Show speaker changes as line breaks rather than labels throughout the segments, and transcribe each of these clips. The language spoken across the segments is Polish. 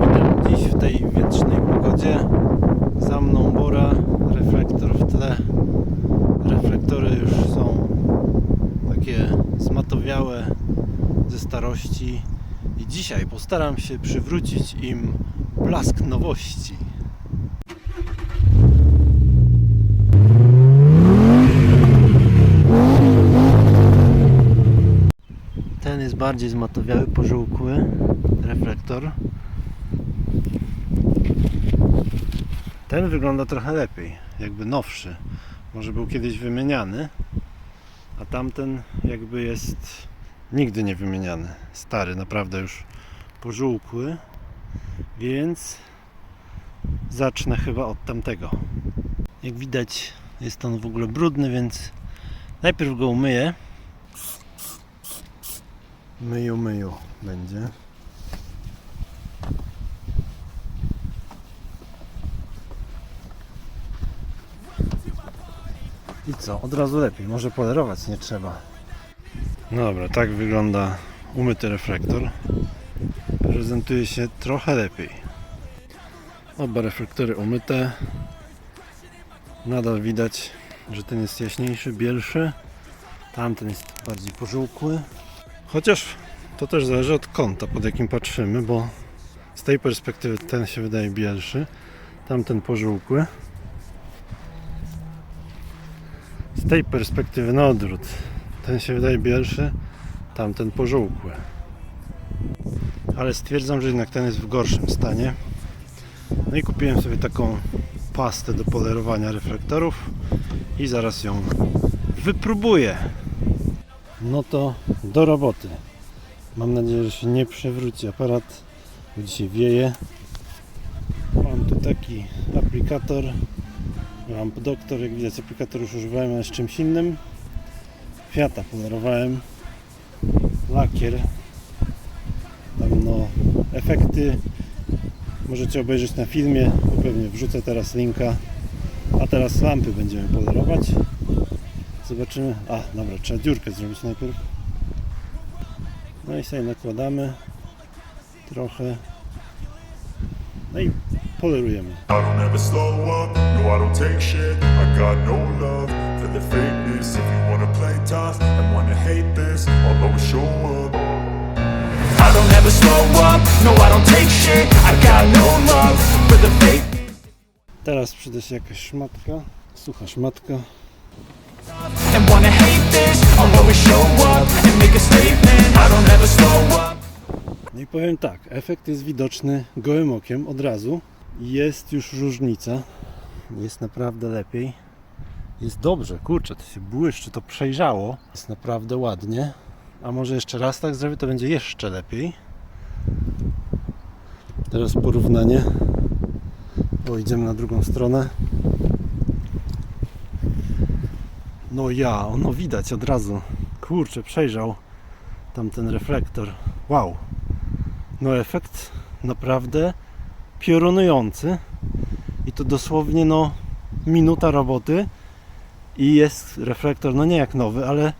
Witam dziś w tej wietrznej pogodzie. Za mną Bora, reflektor w tle. Reflektory już są takie zmatowiałe ze starości. I dzisiaj postaram się przywrócić im blask nowości. Bardziej zmatowiały, pożółkły reflektor. Ten wygląda trochę lepiej, jakby nowszy. Może był kiedyś wymieniany, a tamten jakby jest nigdy nie wymieniany. Stary, naprawdę już pożółkły, więc zacznę chyba od tamtego. Jak widać, jest on w ogóle brudny, więc najpierw go umyję. Myju, myju będzie. I co? Od razu lepiej. Może polerować nie trzeba. No dobra, tak wygląda umyty reflektor. Prezentuje się trochę lepiej. Oba reflektory umyte. Nadal widać, że ten jest jaśniejszy, bielszy. Tamten jest bardziej pożółkły. Chociaż to też zależy od kąta, pod jakim patrzymy, bo z tej perspektywy ten się wydaje bielszy, tamten pożółkły. Z tej perspektywy na odwrót, ten się wydaje bielszy, tamten pożółkły. Ale stwierdzam, że jednak ten jest w gorszym stanie. No i kupiłem sobie taką pastę do polerowania reflektorów i zaraz ją wypróbuję. No to do roboty. Mam nadzieję, że się nie przewróci aparat, bo dzisiaj wieje. Mam tu taki aplikator. Mam doktor, jak widać aplikator już używałem, ale z czymś innym. Fiata polerowałem. Lakier. Tam no, efekty możecie obejrzeć na filmie, bo pewnie wrzucę teraz linka. A teraz lampy będziemy polerować. Zobaczymy. A, dobra, trzeba dziurkę zrobić najpierw. No i sobie nakładamy trochę. No i polerujemy. Teraz przyda się jakaś szmatka, sucha szmatka. No i powiem tak, efekt jest widoczny gołym okiem od razu. Jest już różnica. Jest naprawdę lepiej. Jest dobrze, kurczę, to się błyszczy, to przejrzało. Jest naprawdę ładnie. A może jeszcze raz tak zrobię, to będzie jeszcze lepiej. Teraz porównanie. O, idziemy na drugą stronę. No ja, ono widać od razu. Kurczę, przejrzał tamten reflektor. Wow. No efekt naprawdę piorunujący. I to dosłownie no minuta roboty i jest reflektor, no nie jak nowy, ale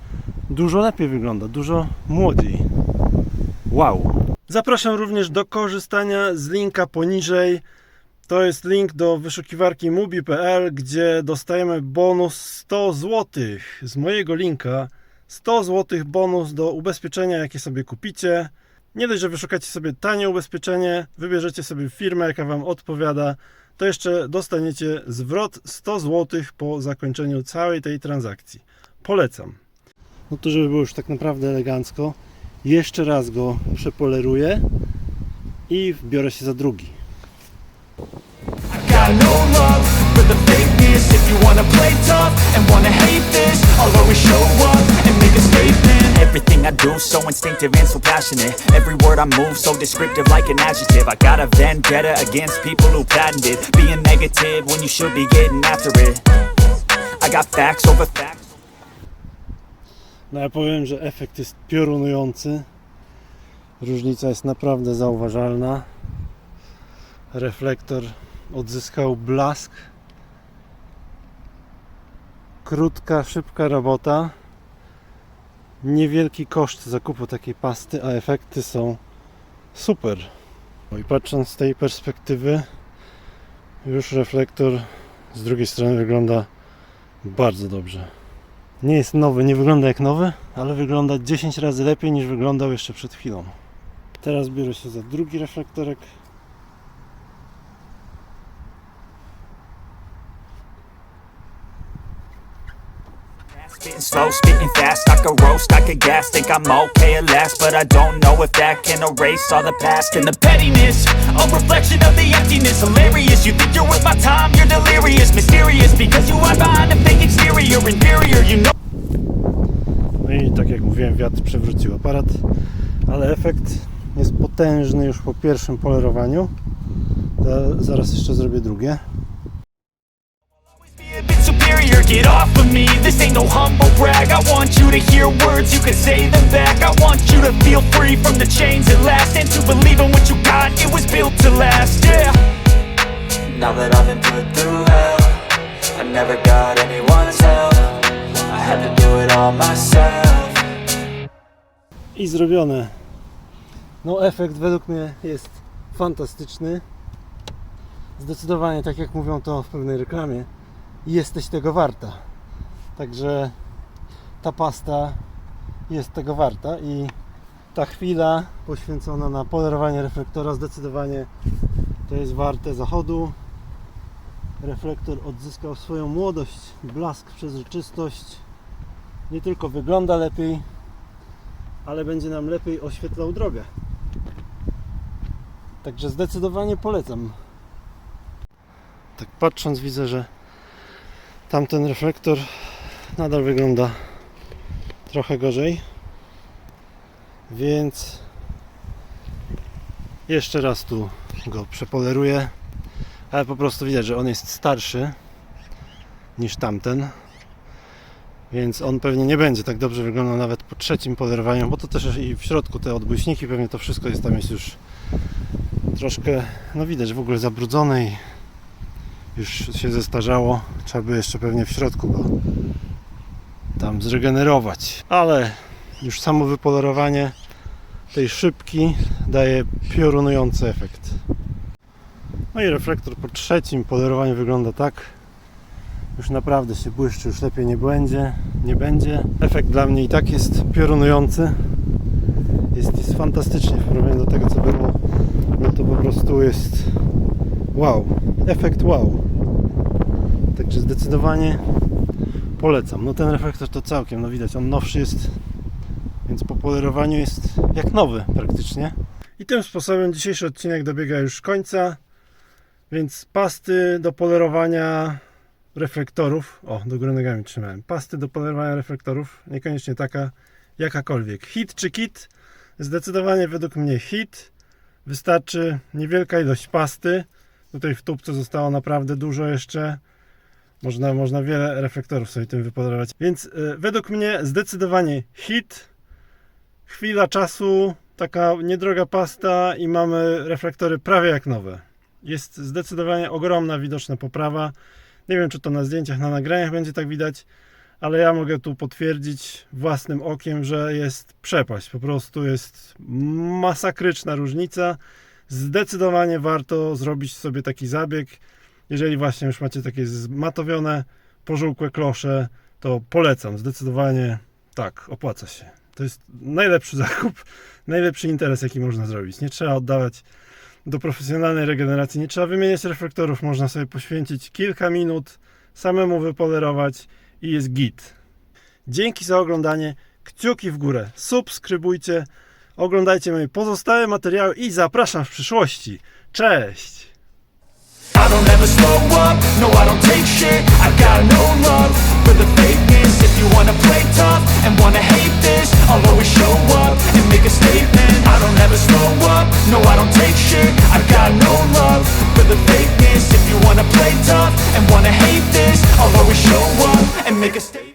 dużo lepiej wygląda, dużo młodziej. Wow. Zapraszam również do korzystania z linka poniżej. To jest link do wyszukiwarki mubi.pl, gdzie dostajemy bonus 100 zł z mojego linka. 100 zł bonus do ubezpieczenia, jakie sobie kupicie. Nie dość, że wyszukacie sobie tanie ubezpieczenie, wybierzecie sobie firmę, jaka Wam odpowiada, to jeszcze dostaniecie zwrot 100 zł po zakończeniu całej tej transakcji. Polecam. No to, żeby było już tak naprawdę elegancko, jeszcze raz go przepoleruję i biorę się za drugi.
I no love for the fakeness If you wanna play tough and wanna hate this I'll always show up and make a statement. Everything I do so instinctive and so passionate. Every word I move so descriptive like an adjective. I got a vendetta against people who patented Being negative when you should be getting after it. I got facts over facts.
No ja powiem, że efekt jest piorunujący. Różnica jest naprawdę zauważalna. Reflektor odzyskał blask. Krótka, szybka robota. Niewielki koszt zakupu takiej pasty, a efekty są super. I patrząc z tej perspektywy, już reflektor z drugiej strony wygląda bardzo dobrze. Nie jest nowy, nie wygląda jak nowy, ale wygląda 10 razy lepiej niż wyglądał jeszcze przed chwilą. Teraz biorę się za drugi reflektorek.
Spitting slow, spitting fast, I could roast, I could gas. Think I'm okay at last, but I don't know if that can erase all the past. And the pettiness, a reflection of the emptiness. Hilarious, you think you're worth my time, you're delirious. Mysterious, because you hide behind a fake exterior. Inferior, you know.
No i tak jak mówiłem, wiatr przewrócił aparat, ale efekt jest potężny już po pierwszym polerowaniu. Za- Zaraz jeszcze zrobię drugie.
Get off of me. This ain't no humble brag. I want you to hear words, you can say them back. I want you to feel free from the chains at last And to believe in what you got, it was built to last, yeah.
Now that I've been put through hell I never got anyone's help. I had to do it all myself.
I zrobione. No efekt według mnie jest fantastyczny. Zdecydowanie, tak jak mówią to w pewnej reklamie, jesteś tego warta. Także ta pasta jest tego warta i ta chwila poświęcona na polerowanie reflektora zdecydowanie to jest warte zachodu. Reflektor odzyskał swoją młodość, blask, przezroczystość. Nie tylko wygląda lepiej, ale będzie nam lepiej oświetlał drogę. Także zdecydowanie polecam. Tak patrząc widzę, że tamten reflektor nadal wygląda trochę gorzej. Więc jeszcze raz tu go przepoleruję. Ale po prostu widać, że on jest starszy niż tamten. Więc on pewnie nie będzie tak dobrze wyglądał nawet po trzecim polerowaniu, bo to też i w środku te odbłyśniki, pewnie to wszystko jest tam jest już troszkę, no widać w ogóle zabrudzone i już się zestarzało. Trzeba by jeszcze pewnie w środku go tam zregenerować. Ale już samo wypolerowanie tej szybki daje piorunujący efekt. No i reflektor po trzecim polerowaniu wygląda tak już naprawdę się błyszczy, już lepiej nie będzie, nie będzie. Efekt dla mnie i tak jest piorunujący. Jest, jest fantastycznie w porównaniu do tego co było. No to po prostu jest wow, efekt wow. Także zdecydowanie polecam. No ten reflektor to całkiem, no widać, on nowszy jest, więc po polerowaniu jest jak nowy praktycznie. I tym sposobem dzisiejszy odcinek dobiega już końca. Więc pasty do polerowania reflektorów. O, do góry nogami trzymałem. Pasty do polerowania reflektorów. Niekoniecznie taka jakakolwiek. Hit czy kit? Zdecydowanie według mnie hit. Wystarczy niewielka ilość pasty. Tutaj w tubce zostało naprawdę dużo jeszcze. Można, można wiele reflektorów sobie tym wypolerować. Więc y, według mnie zdecydowanie hit. Chwila czasu, taka niedroga pasta i mamy reflektory prawie jak nowe. Jest zdecydowanie ogromna widoczna poprawa. Nie wiem, czy to na zdjęciach, na nagraniach będzie tak widać, ale ja mogę tu potwierdzić własnym okiem, że jest przepaść. Po prostu jest masakryczna różnica. Zdecydowanie warto zrobić sobie taki zabieg. Jeżeli właśnie już macie takie zmatowione, pożółkłe klosze, to polecam. Zdecydowanie tak, opłaca się. To jest najlepszy zakup, najlepszy interes, jaki można zrobić. Nie trzeba oddawać do profesjonalnej regeneracji. Nie trzeba wymieniać reflektorów, można sobie poświęcić kilka minut, samemu wypolerować i jest git. Dzięki za oglądanie, kciuki w górę, subskrybujcie, oglądajcie moje pozostałe materiały i zapraszam w przyszłości. Cześć!
I don't ever slow up, no I don't take shit. Got no love for the fakeness. If you wanna play tough and wanna hate this I'll always show up and make a statement. I don't ever slow up, no I don't take shit. Got no love for the fakeness. If you wanna play tough and wanna hate this I'll always show up and make a statement